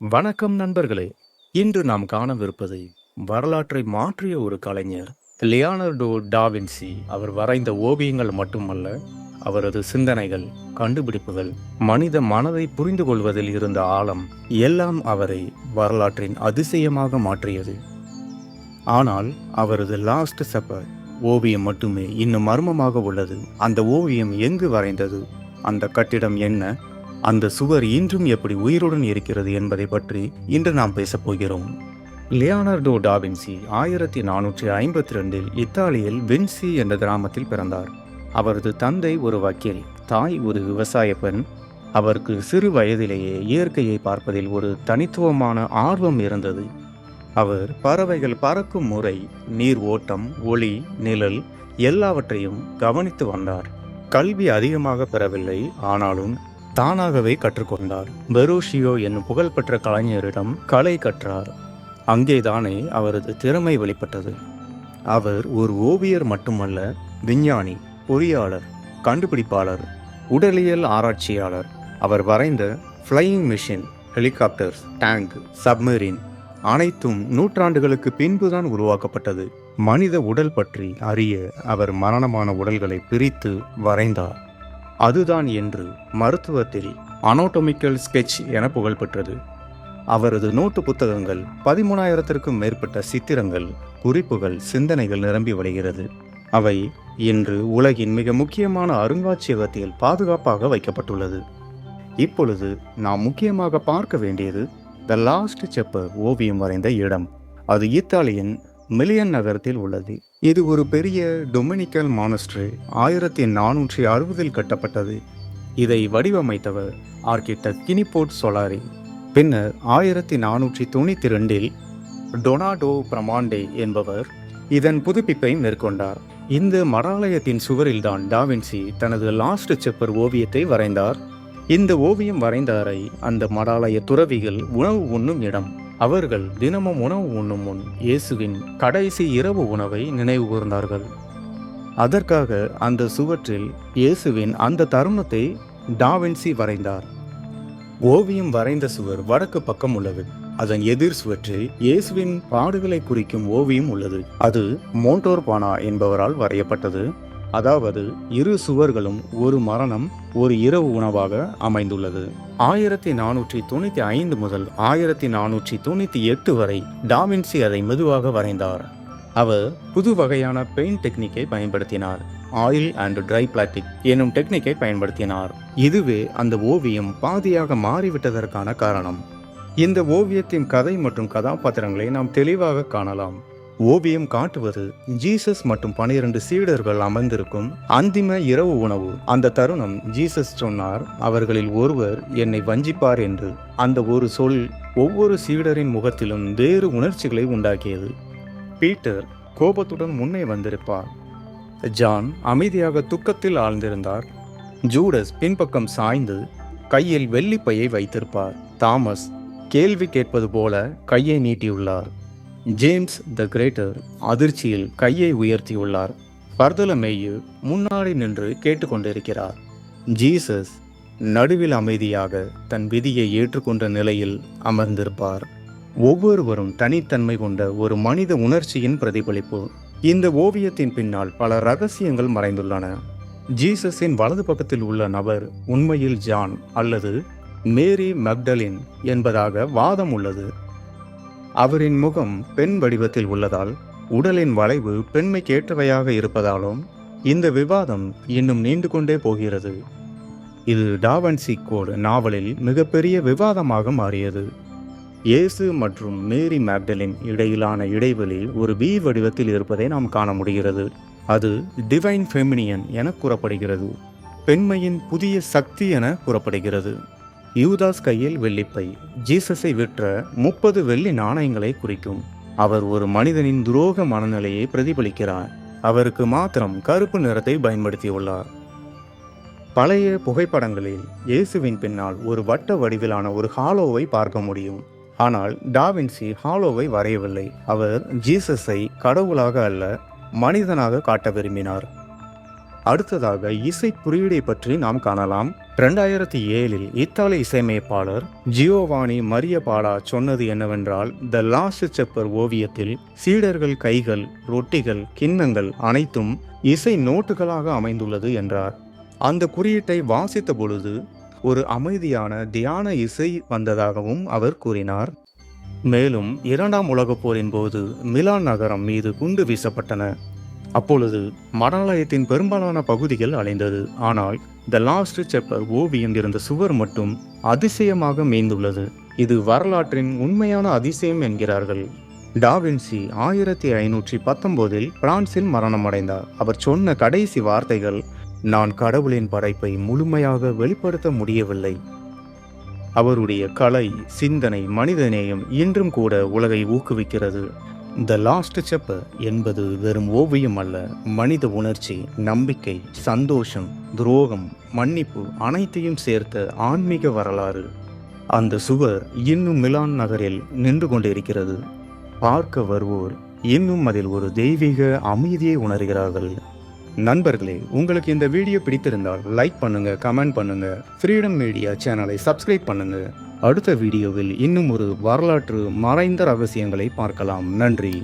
வணக்கம் நண்பர்களே. இன்று நாம் காணவிருப்பது வரலாற்றை மாற்றிய ஒரு கலைஞர் லியானர்டோ டாவின்சி அவர் வரைந்த ஓவியங்கள் மட்டுமல்ல அவரது சிந்தனைகள் கண்டுபிடிப்புகள் மனித மனதை புரிந்து கொள்வதில் இருந்த ஆழம் எல்லாம் அவரை வரலாற்றின் அதிசயமாக மாற்றியது. ஆனால் அவரது லாஸ்ட் சப்பர் ஓவியம் மட்டுமே இன்னும் மர்மமாக உள்ளது. அந்த ஓவியம் எங்கு வரைந்தது? அந்த கட்டிடம் என்ன? அந்த சுவர் இன்றும் எப்படி உயிருடன் இருக்கிறது என்பதை பற்றி இன்று நாம் பேசப் போகிறோம். லியானர்டோ டாவின்சி ஆயிரத்தி நானூற்றி ஐம்பத்தி ரெண்டில் இத்தாலியில் வின்சி என்ற கிராமத்தில் பிறந்தார். அவரது தந்தை ஒரு வக்கீல் தாய் ஒரு விவசாய பெண். அவருக்கு சிறு வயதிலேயே இயற்கையை பார்ப்பதில் ஒரு தனித்துவமான ஆர்வம் இருந்தது. அவர் பறவைகள் பறக்கும் முறை நீர் ஓட்டம் ஒளி நிழல் எல்லாவற்றையும் கவனித்து வந்தார். கல்வி அதிகமாக பெறவில்லை ஆனாலும் தானாகவே கற்றுக்கொண்டார். பெரோஷியோ என்னும் புகழ்பெற்ற கலைஞரிடம் கலை கற்றார். அங்கேதானே அவரது திறமை வெளிப்பட்டது. அவர் ஒரு ஓவியர் மட்டுமல்ல விஞ்ஞானி பொறியாளர் கண்டுபிடிப்பாளர் உடலியல் ஆராய்ச்சியாளர். அவர் வரைந்த flying machine helicopters tank submarine அனைத்தும் நூற்றாண்டுகளுக்கு பின்புதான் உருவாக்கப்பட்டது. மனித உடல் பற்றி அறிய அவர் மரணமான உடல்களை பிரித்து வரைந்தார். அதுதான் என்று மருத்துவத்தில் அனோட்டமிக்கல் ஸ்கெட்ச் என புகழ்பெற்றது. அவரது நோட்டு புத்தகங்கள் பதிமூணாயிரத்திற்கும் மேற்பட்ட சித்திரங்கள் குறிப்புகள் சிந்தனைகள் நிரம்பி வருகிறது அவை இன்று உலகின் மிக முக்கியமான அருங்காட்சியகத்தில் பாதுகாப்பாக வைக்கப்பட்டுள்ளது. இப்பொழுது நாம் முக்கியமாக பார்க்க வேண்டியது த லாஸ்ட் செப்பர் ஓவியம் வரைந்த இடம். அது இத்தாலியின் மில்லியன் நகரத்தில் உள்ளது. இது ஒரு பெரிய டொமினிக்கல் மானஸ்ட்ரி ஆயிரத்தி நானூற்றி அறுபதில் கட்டப்பட்டது. இதை வடிவமைத்தவர் ஆர்கிடெக்ட் கினிபோர்ட் சொலாரி. பின்னர் ஆயிரத்தி நானூற்றி தொண்ணூற்றி ரெண்டில் டொனாடோ பிரமாண்டே என்பவர் இதன் புதுப்பிப்பை மேற்கொண்டார். இந்த மடாலயத்தின் சுவரில்தான் டாவின்சி தனது லாஸ்ட் செப்பர் ஓவியத்தை வரைந்தார். இந்த ஓவியம் வரைந்தாரை அந்த மடாலய துறவிகள் உணவு உண்ணும் இடம். அவர்கள் தினமும் உணவு உண்ணும் முன் இயேசுவின் கடைசி இரவு உணவை நினைவு கூர்ந்தார்கள். அதற்காக அந்த சுவற்றில் இயேசுவின் அந்த தருணத்தை டாவின்சி வரைந்தார். ஓவியம் வரைந்த சுவர் வடக்கு பக்கம் உள்ளது. அதன் எதிர் சுவற்றில் இயேசுவின் பாடுகளை குறிக்கும் ஓவியம் உள்ளது. அது மோண்டோர்பானா என்பவரால் வரையப்பட்டது. அதாவது இரு சுவர்களும் ஒரு மரணம் ஒரு இரவு உணவாக அமைந்துள்ளது. ஆயிரத்தி நானூற்றி தொண்ணூற்றி ஐந்து முதல் ஆயிரத்தி நானூற்றி தொண்ணூற்றி எட்டு வரை டாவின்சி அதை மெதுவாக வரைந்தார். அவர் புது வகையான பெயிண்ட் டெக்னிக்கை பயன்படுத்தினார். ஆயில் அண்ட் ட்ரை பிளாட்டிக் எனும் டெக்னிக்கை பயன்படுத்தினார். இதுவே அந்த ஓவியம் பாதியாக மாறிவிட்டதற்கான காரணம். இந்த ஓவியத்தின் கதை மற்றும் கதாபாத்திரங்களை நாம் தெளிவாக காணலாம். ஓவியம் காட்டுவது ஜீசஸ் மற்றும் பனிரெண்டு சீடர்கள் அமர்ந்திருக்கும் அந்திம இரவு உணவு. அந்த தருணம் ஜீசஸ் சொன்னார் அவர்களில் ஒருவர் என்னை வஞ்சிப்பார் என்று. அந்த ஒரு சொல் ஒவ்வொரு சீடரின் முகத்திலும் வேறு உணர்ச்சிகளை உண்டாக்கியது. பீட்டர் கோபத்துடன் முன்னே வந்திருப்பார். ஜான் அமைதியாக துக்கத்தில் ஆழ்ந்திருந்தார். ஜூடஸ் பின்பக்கம் சாய்ந்து கையில் வெள்ளிப்பையை வைத்திருப்பார். தாமஸ் கேள்வி கேட்பது போல கையை நீட்டியுள்ளார். ஜேம்ஸ் த கிரேட்டர் அதிர்ச்சியில் கையை உயர்த்தியுள்ளார். பர்தலமேயு முன்னாடி நின்று கேட்டுக்கொண்டிருக்கிறார். ஜீசஸ் நடுவில் அமைதியாக தன் விதியை ஏற்றுக்கொண்ட நிலையில் அமர்ந்திருப்பார். ஒவ்வொருவரும் தனித்தன்மை கொண்ட ஒரு மனித உணர்ச்சியின் பிரதிபலிப்பு. இந்த ஓவியத்தின் பின்னால் பல ரகசியங்கள் மறைந்துள்ளன. ஜீசஸின் வலது பக்கத்தில் உள்ள நபர் உண்மையில் ஜான் அல்லது மேரி மக்டலின் என்பதாக வாதம் உள்ளது. அவரின் முகம் பெண் வடிவத்தில் உள்ளதால் உடலின் வளைவு பெண்மைக்கேற்றவையாக இருப்பதாலும் இந்த விவாதம் இன்னும் நீண்டு கொண்டே போகிறது. இது டாவன்சி கோட் நாவலில் மிகப்பெரிய விவாதமாக மாறியது. இயேசு மற்றும் மேரி மேக்டலின் இடையிலான இடைவெளி ஒரு வி வடிவத்தில் இருப்பதை நாம் காண முடிகிறது. அது டிவைன் ஃபெமினியன் என கூறப்படுகிறது. பெண்மையின் புதிய சக்தி என கூறப்படுகிறது. யூதாஸ் கையில் வெள்ளிப்பை. ஜீசஸை விற்ற முப்பது வெள்ளி நாணயங்களை குறிக்கும். அவர் ஒரு மனிதனின் துரோக மனநிலையை பிரதிபலிக்கிறார். அவருக்கு மாத்திரம் கருப்பு நிறத்தை பயன்படுத்தியுள்ளார். பழைய புகைப்படங்களில் இயேசுவின் பின்னால் ஒரு வட்ட வடிவிலான ஒரு ஹாலோவை பார்க்க முடியும். ஆனால் டாவின்சி ஹாலோவை வரையவில்லை. அவர் ஜீசஸை கடவுளாக அல்ல மனிதனாக காட்ட விரும்பினார். அடுத்ததாக இசை குறியீடை பற்றி நாம் காணலாம். ரெண்டாயிரத்தி ஏழில் இத்தாலி இசையமைப்பாளர் ஜியோவானி மரிய பாடா சொன்னது என்னவென்றால் த லாஸ்ட் செப்பர் ஓவியத்தில் சீடர்கள் கைகள் ரொட்டிகள் கிண்ணங்கள் அனைத்தும் இசை நோட்டுகளாக அமைந்துள்ளது என்றார். அந்த குறியீட்டை வாசித்த பொழுது ஒரு அமைதியான தியான இசை வந்ததாகவும் அவர் கூறினார். மேலும் இரண்டாம் உலகப் போரின் போது மிலான் நகரம் மீது குண்டு வீசப்பட்டன. அப்பொழுது மடாலயத்தின் பெரும்பாலான பகுதிகள் அலைந்தது ஆனால் த லாஸ்ட் செப்பர் ஓவியம் இருந்த சுவர் மட்டும் அதிசயமாக மேய்ந்துள்ளது இது வரலாற்றின் உண்மையான அதிசயம் என்கிறார்கள். டாவின்சி ஆயிரத்தி ஐநூற்றி பத்தொன்பதில் பிரான்சில் மரணமடைந்தார். அவர் சொன்ன கடைசி வார்த்தைகள் நான் கடவுளின் படைப்பை முழுமையாக வெளிப்படுத்த முடியவில்லை. அவருடைய கலை சிந்தனை மனிதநேயம் இன்றும் கூட உலகை ஊக்குவிக்கிறது. த லாஸ்ட் செப்பர் என்பது வெறும் ஓவியம் அல்ல மனித உணர்ச்சி நம்பிக்கை சந்தோஷம் துரோகம் மன்னிப்பு அனைத்தையும் சேர்த்த ஆன்மீக வரலாறு. அந்த சுவர் இன்னும் மிலான் நகரில் நின்று கொண்டிருக்கிறது. பார்க்க வருவோர் இன்னும் அதில் ஒரு தெய்வீக அமைதியை உணர்கிறார்கள். நண்பர்களே உங்களுக்கு இந்த வீடியோ பிடித்திருந்தால் லைக் பண்ணுங்கள் கமெண்ட் பண்ணுங்கள் ஃப்ரீடம் மீடியா சேனலை சப்ஸ்கிரைப் பண்ணுங்கள் அடுத்த வீடியோவில் இன்னும் ஒரு வரலாற்று மறைந்த ரகசியங்களை பார்க்கலாம். நன்றி.